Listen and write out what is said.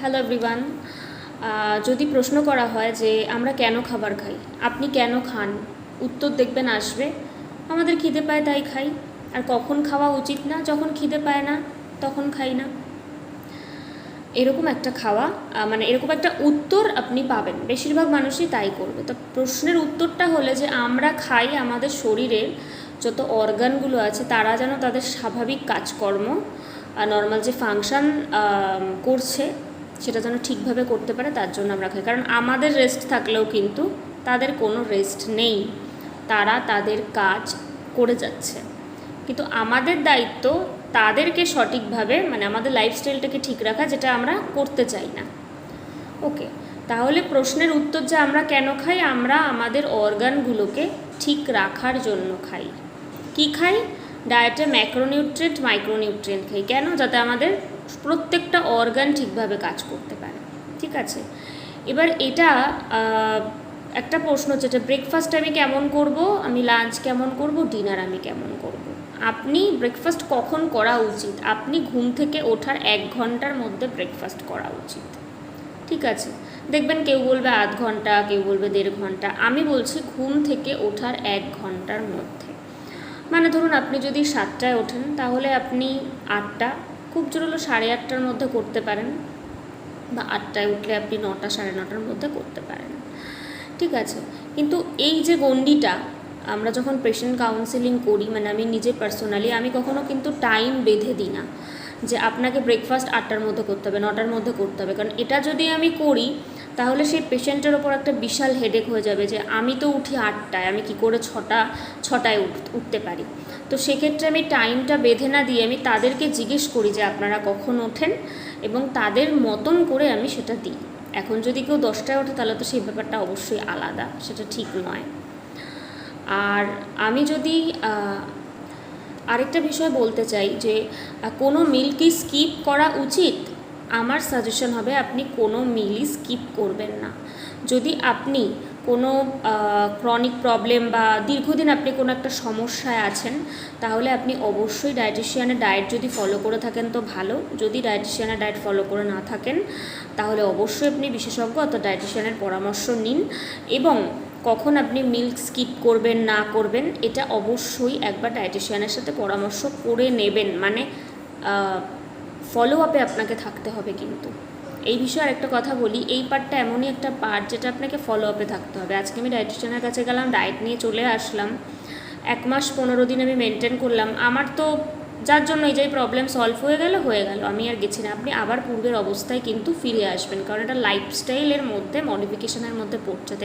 Hello everyone যদি প্রশ্ন করা হয় যে আমরা কেন খাবার খাই, আপনি কেন খান, উত্তর দেখবেন আসবে, আমাদের খিদে পায় তাই খাই। আর কখন খাওয়া উচিত না, যখন খিদে পায় না, তখন খাই না। এরকম একটা খাওয়া মানে এরকম একটা উত্তর আপনি পাবেন। বেশিরভাগ মানুষই তাই করবে। তো প্রশ্নের উত্তরটা হলে যে আমরা খাই আমাদের শরীরের যত অর্গানগুলো আছে, তারা যেন তাদের স্বাভাবিক কাজকর্ম আর নর্মাল যে ফাংশন করছে সেটা যেন ঠিকভাবে করতে পারে, তার জন্য আমরা খাই। কারণ আমাদের রেস্ট থাকলেও কিন্তু তাদের কোনো রেস্ট নেই। তারা তাদের কাজ করে যাচ্ছে। কিন্তু আমাদের দায়িত্ব তাদেরকে সঠিকভাবে মানে আমাদের লাইফস্টাইলটাকে ঠিক রাখা, যেটা আমরা করতে চাই না। ওকে তাহলে প্রশ্নের উত্তর যে আমরা কেন খাই? আমরা আমাদের অর্গানগুলোকে ঠিক রাখার জন্য খাই। কি খাই? ডায়েটে ম্যাক্রোনিউট্রেন্ট মাইক্রোনিউট্রেন্ট খাই। কেন? যাতে আমাদের প্রত্যেকটা অর্গান ঠিকভাবে কাজ করতে পারে। ঠিক আছে? এবার এটা একটা প্রশ্ন হচ্ছে যেটা ব্রেকফাস্ট আমি কেমন করব? আমি লাঞ্চ কেমন করব? ডিনার আমি কেমন করব? আপনি ব্রেকফাস্ট কখন করা উচিত? আপনি ঘুম থেকে ওঠার এক ঘণ্টার মধ্যে ব্রেকফাস্ট করা উচিত। ঠিক আছে? দেখবেন কেউ বলবে আধ ঘণ্টা, কেউ বলবে দেড় ঘণ্টা। আমি বলছি ঘুম থেকে ওঠার এক ঘণ্টার মধ্যে। মানে ধরুন আপনি যদি সাতটায় ওঠেন, তাহলে আপনি আটটা, খুব জোর হলো সাড়ে আটটার মধ্যে করতে পারেন। বা আটটায় উঠলে আপনি নটা, সাড়ে নটার মধ্যে করতে পারেন। ঠিক আছে? কিন্তু এই যে গণ্ডিটা, আমরা যখন পেশেন্ট কাউন্সেলিং করি মানে আমি নিজে পার্সোনালি আমি কখনো কিন্তু টাইম বেঁধে দিই না। যে আপনাকে ব্রেকফাস্ট আটটার মধ্যে করতে হবে, নটার মধ্যে করতে হবে। কারণ এটা যদি আমি করি, তাহলে সেই পেশেন্টের ওপর একটা বিশাল হেডেক হয়ে যাবে যে, আমি তো উঠি আটটায়, আমি কি করে ছটা, ছটায় উঠ, উঠতে পারি? তো সেক্ষেত্রে আমি টাইমটা বেঁধে না দিয়ে আমি তাদেরকে জিজ্ঞেস করি যে, আপনারা কখন ওঠেন? এবং তাদের মতন করে আমি সেটা দিই। এখন যদি কেউ দশটায় ওঠে, তাহলে তো সেই ব্যাপারটা অবশ্যই আলাদা, সেটা ঠিক নয়। আর আমি যদি আরেকটা বিষয় বলতে চাই যে কোনো মিল কি স্কিপ করা উচিত? আমার সাজেশন হবে আপনি কোনো মিলই স্কিপ করবেন না। যদি আপনি কোনো ক্রনিক প্রবলেম বা দীর্ঘদিন আপনি কোনো একটা সমস্যায় আছেন, তাহলে আপনি অবশ্যই ডায়েটিশিয়ানের ডায়েট যদি ফলো করে থাকেন তো ভালো। যদি ডায়েটিশিয়ানের ডায়েট ফলো করে না থাকেন, তাহলে অবশ্যই আপনি বিশেষজ্ঞ অর্থাৎ ডায়েটিশিয়ানের পরামর্শ নিন। এবং কখন আপনি মিল্ক স্কিপ করবেন, না করবেন, এটা অবশ্যই একবার ডায়েটিশিয়ানের সাথে পরামর্শ করে নেবেন। মানে ফলো আপে আপনাকে থাকতে হবে কিন্তু। এই বিষয়ে আরেকটা কথা বলি, এই পার্টটা এমনই একটা পার্ট যেটা আপনাকে ফলো আপে থাকতে হবে। আজকে আমি ডায়েটিশিয়ানের কাছে গেলাম ডায়েট নিয়ে চলে আসলাম। এক মাস পনেরো দিন আমি মেনটেন করলাম। আমার তো যার জন্য এই যে প্রবলেম সলভ হয়ে গেল হয়ে গেল। আমি আর গেছি না। আপনি আবার পূর্বের অবস্থায় কিন্তু ফিরে আসবেন। কারণ এটা লাইফস্টাইলের মধ্যে মডিফিকেশনের মধ্যে পড়ছে।